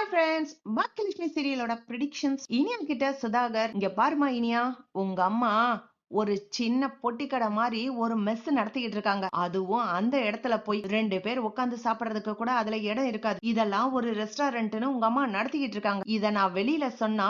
Hi friends Baakiyalakshmi சீரியலோட predictions Iniya கிட்ட சுதாகர் இங்க பாருமா இனியா உங்க அம்மா ஒரு சின்ன பொட்டிக்கடை மாதிரி ஒரு மெஸ் நடத்திக்கிட்டு இருக்காங்க. அதுவும் அந்த இடத்துல போய் ரெண்டு பேர் உட்காந்து சாப்பிடறதுக்கு கூட அதுல இடம் இருக்காது. இதெல்லாம் ஒரு ரெஸ்டாரண்ட்னு உங்க அம்மா நடத்திக்கிட்டு இருக்காங்க. இத நான் வெளியில சொன்னா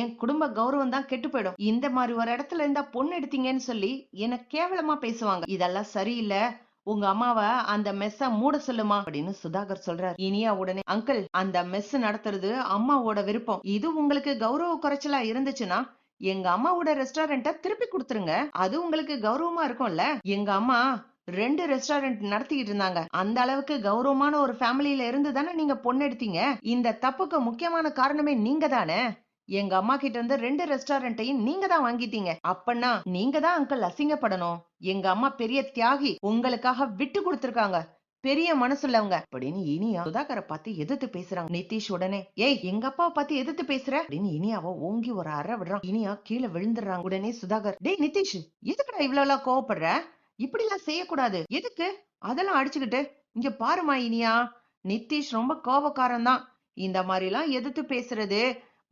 என் குடும்ப கௌரவம் தான் கெட்டு போயிடும். இந்த மாதிரி ஒரு இடத்துல இருந்தா பொண்ணு எடுத்தீங்கன்னு சொல்லி என்ன கேவலமா பேசுவாங்க. இதெல்லாம் சரியில்லை. உங்க அம்மாவை அந்த மெஸ்ஸ மூட சொல்லுமா? அப்படின்னு சுதாகர் சொல்றாரு. இனியா உடனே அங்கிள் அந்த மெஸ் நடத்துறது அம்மாவோட விருப்பம். இது உங்களுக்கு கௌரவ குறைச்சலா இருந்துச்சுன்னா எங்க அம்மாவோட ரெஸ்டாரண்ட்ட திருப்பி கொடுத்துருங்க. அது உங்களுக்கு கௌரவமா இருக்கும்ல? எங்க அம்மா ரெண்டு ரெஸ்டாரண்ட் நடத்திக்கிட்டு இருந்தாங்க. அந்த அளவுக்கு கௌரவமான ஒரு ஃபேமிலியில இருந்து தானே நீங்க பொண்ணு எடுத்தீங்க? இந்த தப்புக்கு முக்கியமான காரணமே நீங்க தானே எங்க அம்மா கிட்ட இருந்து ரெண்டு ரெஸ்டாரண்ட்டையும் நீங்க தான் வாங்கிட்டீங்க. அப்பன்னா நீங்க தான் அங்கிள் அசிங்கப்படணும். எங்க அம்மா பெரிய தியாகி உங்களுக்காக விட்டு கொடுத்திருக்காங்க. பெரிய மனசுள்ளவங்க. அப்படின்னு இனியா சுதாகரை பார்த்து எதிர்த்து பேசுறாங்க. நிதிஷ் உடனே ஏய் எங்க அப்பாவை பார்த்து எதிர்த்து பேசுற? அப்படின்னு இனியாவ ஓங்கி ஒரு அற விடுறான் இனியா கீழே விழுந்துடுறாங்க. உடனே சுதாகர் டேய் நிதிஷ் எதுக்குடா இவ்வளவு எல்லாம் கோவப்படுற? இப்படி எல்லாம் செய்யக்கூடாது. எதுக்கு? அதெல்லாம் அடிச்சுக்கிட்டு இங்க பாருமா இனியா. நிதிஷ் ரொம்ப கோபக்காரன் தான் இந்த மாதிரி எல்லாம் எதிர்த்து பேசுறது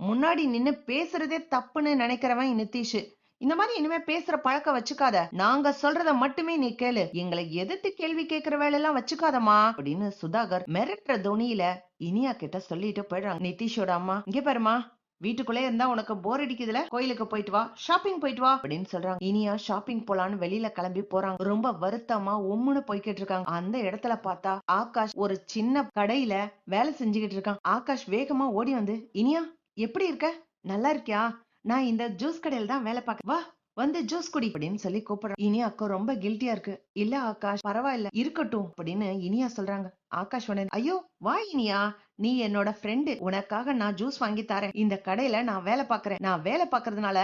முன்னாடி நின்னு பேசுறதே தப்புன்னு நினைக்கிறவன் நிதிஷ். இந்த மாதிரி இனிமே பேசுற பழக்கம் வச்சுக்காத. நாங்க சொல்றத மட்டுமே நீ கேளு. எங்களை எதிர்த்து கேள்வி கேட்கிற வேலை எல்லாம் வச்சுக்காதமா அப்படின்னு சுதாகர் மிரட்டுற துணியில இனியா கிட்ட சொல்லிட்டு போயிடுறாங்க. நிதிஷோட அம்மா இங்க பாருமா வீட்டுக்குள்ளே இருந்தா உனக்கு போர் அடிக்குதுல. கோயிலுக்கு போயிட்டு வா. ஷாப்பிங் போயிட்டு வா. அப்படின்னு சொல்றாங்க. இனியா ஷாப்பிங் போலான்னு வெளியில கிளம்பி போறாங்க. ரொம்ப வருத்தமா உம்முன்னு போய்கிட்டு இருக்காங்க. அந்த இடத்துல பார்த்தா ஆகாஷ் ஒரு சின்ன கடையில வேலை செஞ்சுக்கிட்டு இருக்கான். ஆகாஷ் வேகமா ஓடி வந்து இனியா எப்படி இருக்க? நல்லா இருக்கியா? நான் இந்த ஜூஸ் கடையில தான் வேலை பார்க்க வா வந்து ஜூஸ் குடி அப்படின்னு சொல்லி கூப்பிடுறேன் இனியா அக்கா ரொம்ப கில்ட்டியா இருக்கு. இல்ல ஆகாஷ் பரவாயில்ல இருக்கட்டும் அப்படின்னு இனியா சொல்றாங்க. ஆகாஷ் உடனே ஐயோ வா இனியா நீ என்னோட ஃப்ரெண்டு உனக்காக நான் ஜூஸ் வாங்கி தரேன். இந்த கடையில நான் வேலை பாக்குறேன் நான் வேலை பாக்குறதுனால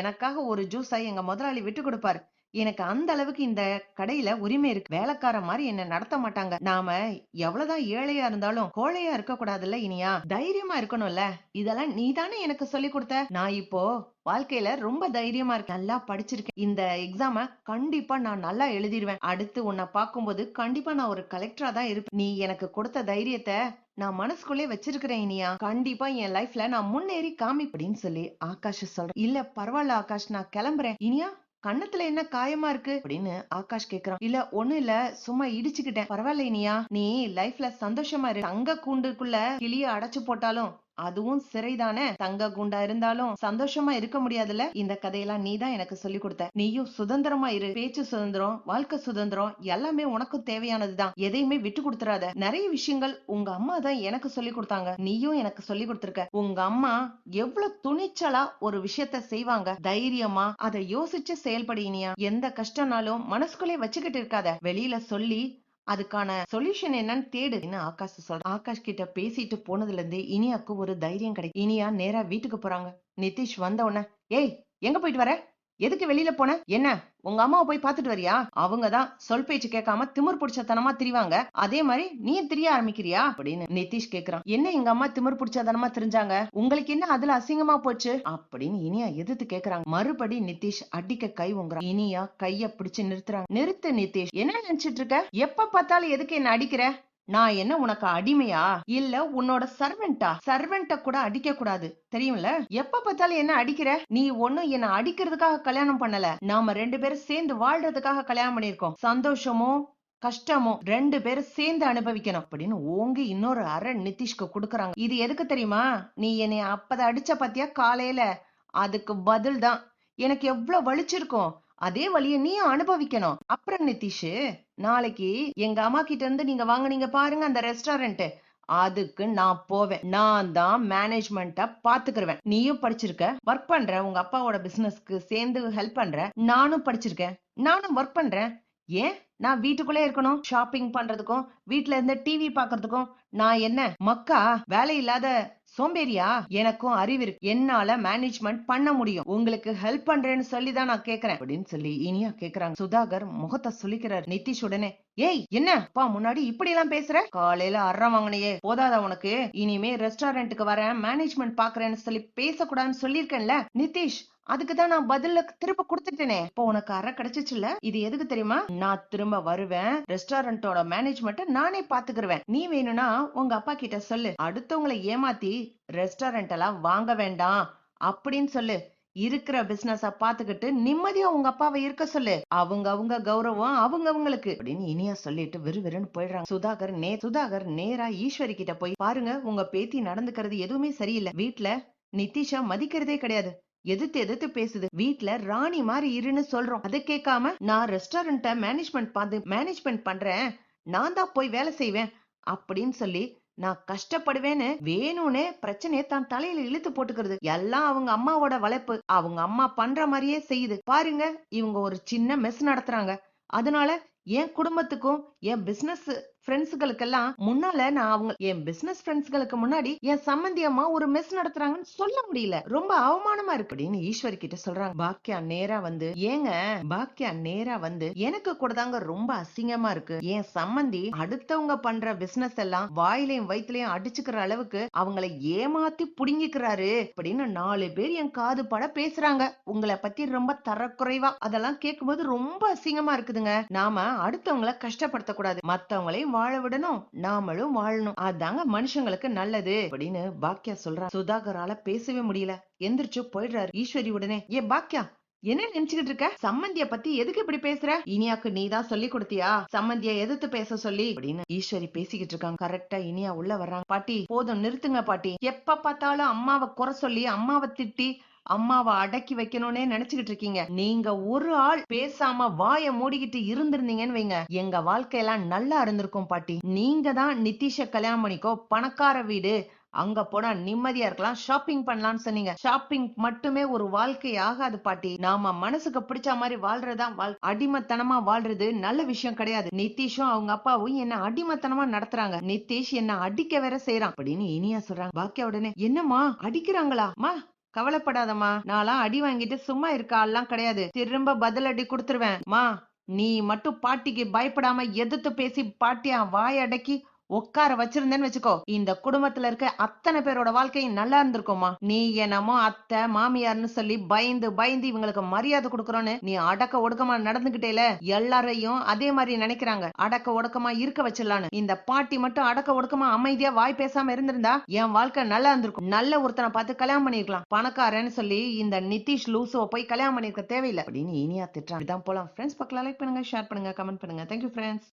எனக்காக ஒரு ஜூஸை எங்க முதலாளி விட்டு கொடுப்பாரு. எனக்கு அந்த அளவுக்கு இந்த கடையில உரிமை இருக்கு. வேலைக்கார மாதிரி என்ன நடத்த மாட்டாங்க. நாம எவ்வளவுதான் ஏழையா இருந்தாலும் கோழையா இருக்க கூடாதுல்ல இனியா? தைரியமா இருக்கணும்ல. இதெல்லாம் நீ தானே எனக்கு சொல்லி கொடுத்த. நான் இப்போ வாழ்க்கையில ரொம்ப தைரியமா இருக்கேன். நல்லா படிச்சிருக்கேன். இந்த எக்ஸாம கண்டிப்பா நான் நல்லா எழுதிடுவேன். அடுத்து உன்னை பார்க்கும்போது கண்டிப்பா நான் ஒரு கலெக்டரா தான் இருப்பேன். நீ எனக்கு கொடுத்த தைரியத்தை நான் மனசுக்குள்ளே வச்சிருக்கிறேன் இனியா. கண்டிப்பா என் லைஃப்ல நான் முன்னேறி காமிப்படின்னு சொல்லி ஆகாஷ் சொல்றேன். இல்ல பரவாயில்ல ஆகாஷ் நான் கிளம்புறேன். இனியா கண்ணத்துல என்ன காயமா இருக்கு அப்படின்னு ஆகாஷ் கேக்குறான். இல்ல ஒண்ணு இல்ல. சும்மா இடிச்சுக்கிட்டேன். பரவாயில்ல இனியா நீ லைஃப்ல சந்தோஷமா இரு. தங்க கூண்டுக்குள்ள கிளிய அடைச்சு போட்டாலும் அதுவும் சிறைதானே? தங்க குண்டா இருந்தாலும் சந்தோஷமா இருக்க முடியாதுல்ல? இந்த கதையெல்லாம் நீ தான் எனக்கு சொல்லி கொடுத்த. நீயும் சுதந்திரமா இரு. பேச்சு சுதந்திரம் வாழ்க்கை சுதந்திரம் எல்லாமே உனக்கும் தேவையானதுதான். எதையுமே விட்டு கொடுத்துறாத. நிறைய விஷயங்கள் உங்க அம்மா தான் எனக்கு சொல்லி கொடுத்தாங்க. நீயும் எனக்கு சொல்லி கொடுத்துருக்க. உங்க அம்மா எவ்வளவு துணிச்சலா ஒரு விஷயத்த செய்வாங்க. தைரியமா அதை யோசிச்சு செயல்படுகினியா எந்த கஷ்டம்னாலும் மனசுக்குள்ளே வச்சுக்கிட்டு இருக்காத. வெளியில சொல்லி அதுக்கான சொல்யூஷன் என்னன்னு தேடு ஆகாஷ் சொல்ற ஆகாஷ் கிட்ட பேசிட்டு போனதுல இருந்து இனியாக்கு ஒரு தைரியம் கிடைக்கும் இனியா நேரா வீட்டுக்கு போறாங்க. நிதிஷ் வந்த உடனே ஏய் எங்க போயிட்டு வர? எதுக்கு வெளியில போன? என்ன? உங்க அம்மாவை போய் பாத்துட்டு வரியா? அவங்கதான் சொல் பேச்சு கேட்காம திமிர் பிடிச்சத்தனமா திரிவாங்க. அதே மாதிரி நீ திரிய ஆரம்பிக்கிறியா? அப்படின்னு நிதிஷ் கேக்குறான். என்ன எங்க அம்மா திமிர் பிடிச்சதனமா தெரிஞ்சாங்க? உங்களுக்கு என்ன அதுல அசிங்கமா போச்சு? அப்படின்னு இனியா எதிர்த்து கேக்குறாங்க. மறுபடி நிதிஷ் அடிக்க கை உங்குறான் இனியா கைய பிடிச்சு நிறுத்துறாங்க. நிறுத்து நிதிஷ் என்ன நினைச்சிட்டு இருக்க? எப்ப பார்த்தாலும் எதுக்கு என்ன அடிக்கிற? நான் என்ன உனக்கு அடிமையா? இல்ல உன்னோட சர்வெண்டா சர்வெண்ட கூட அடிக்க கூடாது தெரியும்ல? எப்ப பார்த்தாலும் என்ன அடிக்கிற? நீ ஒண்ணு என்ன அடிக்கிறதுக்காக கல்யாணம் பண்ணல. நாம ரெண்டு பேரும் சேர்ந்து வாழ்றதுக்காக கல்யாணம் பண்ணிருக்கோம் சந்தோஷமும் கஷ்டமும் ரெண்டு பேரும் சேர்ந்து அனுபவிக்கணும். அப்படின்னு ஓங்கி இன்னொரு அரை நிதிஷ்க்கு கொடுக்கறாங்க. இது எதுக்கு தெரியுமா? நீ என்னை அப்பத அடிச்ச பத்தியா? காலையில. அதுக்கு பதில் தான் எனக்கு எவ்வளவு வலிச்சிருக்கும். அதே வழிய நீ அனுபவிக்கணும். அப்புறம் நிதிஷ் நாளைக்கு எங்க அம்மா கிட்ட இருந்து நீங்க வாங்குனீங்க பாருங்க அந்த ரெஸ்டாரண்ட் அதுக்கு நான் போவேன். நான் தான் மேனேஜ்மெண்ட்ட பாத்துக்கிருவேன். நீயும் படிச்சிருக்க ஒர்க் பண்ற உங்க அப்பாவோட பிசினஸ்க்கு சேர்ந்து ஹெல்ப் பண்ற நானும் படிச்சிருக்கேன். நானும் ஒர்க் பண்றேன். ஏன்? நான் வீட்டுக்குள்ளே இருக்கணும். ஷாப்பிங் பண்றதுக்கும் வீட்டுல இருந்து டிவி பாக்குறதுக்கும் நான் என்ன? மக்கா? வேலை இல்லாத சோம்பேறியா? எனக்கும் அறிவு இருக்கு. என்னால மேனேஜ்மெண்ட் பண்ண முடியும். உங்களுக்கு ஹெல்ப் பண்றேன்னு சொல்லி தான் நான் கேக்குறேன். அப்படின்னு சொல்லி இனியா கேக்குறாங்க. சுதாகர் முகத்தை சுளிக்கிறார். நிதிஷ் உடனே ஏய் என்ன? அப்பா முன்னாடி இப்படி எல்லாம் பேசுற? காலையில அறம் வாங்கினையே. போதாதா உனக்கு? இனிமே ரெஸ்டாரண்ட்டுக்கு வரேன். மேனேஜ்மெண்ட் பாக்குறேன்னு சொல்லி பேசக்கூடாதுன்னு சொல்லியிருக்கேன்ல. நிதிஷ் அதுக்கு தான் நான் பதில திரும்ப கொடுத்துட்டேனே. இப்போ உனக்கு அறை கிடைச்சிச்சுல? இது எதுக்கு தெரியுமா? நான் திரும்ப வருவேன். ரெஸ்டாரண்டோட மேனேஜ்மெண்ட் நானே பாத்துக்கிருவேன். நீ வேணும்னா உங்க அப்பா கிட்ட சொல்லு. அடுத்தவங்களை ஏமாத்தி ரெஸ்டாரண்ட் எல்லாம் வாங்க வேண்டாம் அப்படின்னு சொல்லு. இருக்கிற பிசினஸ பாத்துக்கிட்டு நிம்மதியா உங்க அப்பாவை இருக்க சொல்லு. அவங்க அவங்க கௌரவம் அவங்க அவங்களுக்கு அப்படின்னு இனியா சொல்லிட்டு விறுவிறுன்னு போயிடுறாங்க. சுதாகர் நே சுதாகர் நேரா ஈஸ்வரி கிட்ட போய் பாருங்க உங்க பேத்தி நடந்துக்கிறது எதுவுமே சரியில்லை. வீட்டுல நிதிஷா மதிக்கிறதே கிடையாது. எதிர்த்து எதிர்த்து பேசுது. வீட்ல ராணி மாதிரி இருன்னு சொல்றோம். அதை கேட்காம நான் ரெஸ்டாரண்ட்ட மேனேஜ்மெண்ட் பார்த்து மேனேஜ்மெண்ட் பண்றேன். நான் தான் போய் வேலை செய்வேன். அப்படின்னு சொல்லி நான் கஷ்டப்படுவேன்னு வேணும்னே பிரச்சனையை தான் தலையில இழுத்து போட்டுக்கிறது. எல்லாம் அவங்க அம்மாவோட வளைப்பு அவங்க அம்மா பண்ற மாதிரியே செய்யுது. பாருங்க இவங்க ஒரு சின்ன மெஸ் நடத்துறாங்க. அதனால என் குடும்பத்துக்கும் என் பிசினஸ் ஃப்ரெண்ட்ஸுகளுக்கெல்லாம் முன்னால நான் அவங்க என் பிசினஸ் ஃப்ரெண்ட்ஸ்களுக்கு முன்னாடி என் சம்பந்தியமா ஒரு மெஸ் நடத்துறாங்கன்னு சொல்ல முடியல. ரொம்ப அவமானமா இருக்கு அப்படின்னு ஈஸ்வரி கிட்ட சொல்றாங்க. பாக்கியா நேரா வந்து ஏங்க பாக்கியா நேரா வந்து எனக்கு கூட தாங்க ரொம்ப அசிங்கமா இருக்கு. என் சம்மந்தி அடுத்தவங்க பண்ற பிசினஸ் எல்லாம் வாயிலையும் வயிற்றுலையும் அடிச்சுக்கிற அளவுக்கு அவங்கள ஏமாத்தி புடுங்கிக்கிறாரு அப்படின்னு நாலு பேர் என் காது பட பேசுறாங்க. உங்களை பத்தி ரொம்ப தரக்குறைவா. அதெல்லாம் கேட்கும்போது ரொம்ப அசிங்கமா இருக்குதுங்க. நாம அடுத்தவங்கள கஷ்டப்படுத்த கூடாது மத்தவங்களையும் வாழ விடணும் நாமளும் வாழணும். அதாங்க மனுஷங்களுக்கு நல்லது அப்படின்னு பாக்கியா சொல்றா. சுதாகரால பேசவே முடியல. எந்திரிச்சு போயிடுறாரு ஈஸ்வரி உடனே. ஏ பாக்கியா என்ன நினைச்சுக்கிட்டு இருக்க? சம்மந்திய பத்தி எதுக்கு இப்படி பேசுற? இனியாக்கு நீ தான் சொல்லி கொடுத்தியா? சம்மந்திய எதிர்த்து பேச சொல்லி அப்படின்னு ஈஸ்வரி பேசிக்கிட்டு இருக்காங்க. கரெக்டா இனியா உள்ள வர்றாங்க. பாட்டி போதும் நிறுத்துங்க பாட்டி. எப்ப பார்த்தாலும் அம்மாவை குறை சொல்லி அம்மாவை திட்டி அம்மாவை அடக்கி வைக்கணும்னே நினைச்சுக்கிட்டு இருக்கீங்க. நீங்க ஒரு ஆள் பேசாம வாய மூடிக்கிட்டு இருந்திருந்தீங்கன்னு வைங்க. எங்க வாழ்க்கையெல்லாம் நல்லா இருந்திருக்கும் பாட்டி. நீங்க தான் நிதிஷ கல்யாணம் பண்ணிக்கோ பணக்கார வீடு. அங்க போனா நிம்மதியா இருக்கலாம் ஷாப்பிங் பண்ணலாம்னு சொன்னீங்க. ஷாப்பிங் மட்டுமே ஒரு வாழ்க்கை ஆகாது பாட்டி. நாம மனசுக்கு பிடிச்ச மாதிரி வாழ்றதுதான் வாழ் அடிமத்தனமா வாழ்றது நல்ல விஷயம் கிடையாது. நிதிஷும் அவங்க அப்பாவும் என்ன அடிமத்தனமா நடத்துறாங்க. நிதிஷ் என்ன அடிக்க வேற செய்யறான் அப்படின்னு இனியா சொல்றாங்க. பாக்கியா உடனே என்னம்மா அடிக்கிறாங்களா? மா கவலைப்படாதம்மா. நான்லாம் அடி வாங்கிட்டு சும்மா இருக்க ஆள்லாம் கிடையாது. திரும்ப பதில் அடி கொடுத்துருவேன். மா நீ மட்டும் பாட்டிக்கு பயப்படாம எதிர்த்து பேசி பாட்டியா வாய் அடக்கி உட்கார வச்சிருந்தேன்னு வச்சுக்கோ இந்த குடும்பத்துல இருக்க அத்தனை பேரோட வாழ்க்கையும் நல்லா இருந்திருக்குமா நீ என்னமோ அத்தை மாமியார்னு சொல்லி பயந்து பயந்து இவங்களுக்கு மரியாதை கொடுக்கறோன்னு நீ அடக்க ஒடுக்கமா நடந்துகிட்டேல? எல்லாரையும் அதே மாதிரி நினைக்கிறாங்க. அடக்க ஒடுக்கமா இருக்க வச்சிடலான்னு. இந்த பாட்டி மட்டும் அடக்க ஒடுக்கமா அமைதியா வாய் பேசாம இருந்திருந்தா என் வாழ்க்கை நல்லா இருந்திருக்கும். நல்ல ஒருத்தனை பார்த்து கல்யாணம் பண்ணிருக்கலாம். பணக்காரன்னு சொல்லி இந்த நிதிஷ் லூசோ போய் கல்யாணம் பண்ணிருக்க தேவையில்லை. அப்படின்னு இனியா திட்டான் இதான் போலாம். ஃப்ரெண்ட்ஸ் பக்கம் லைக் பண்ணுங்க ஷேர் பண்ணுங்க கமெண்ட் பண்ணுங்க. Thank you friends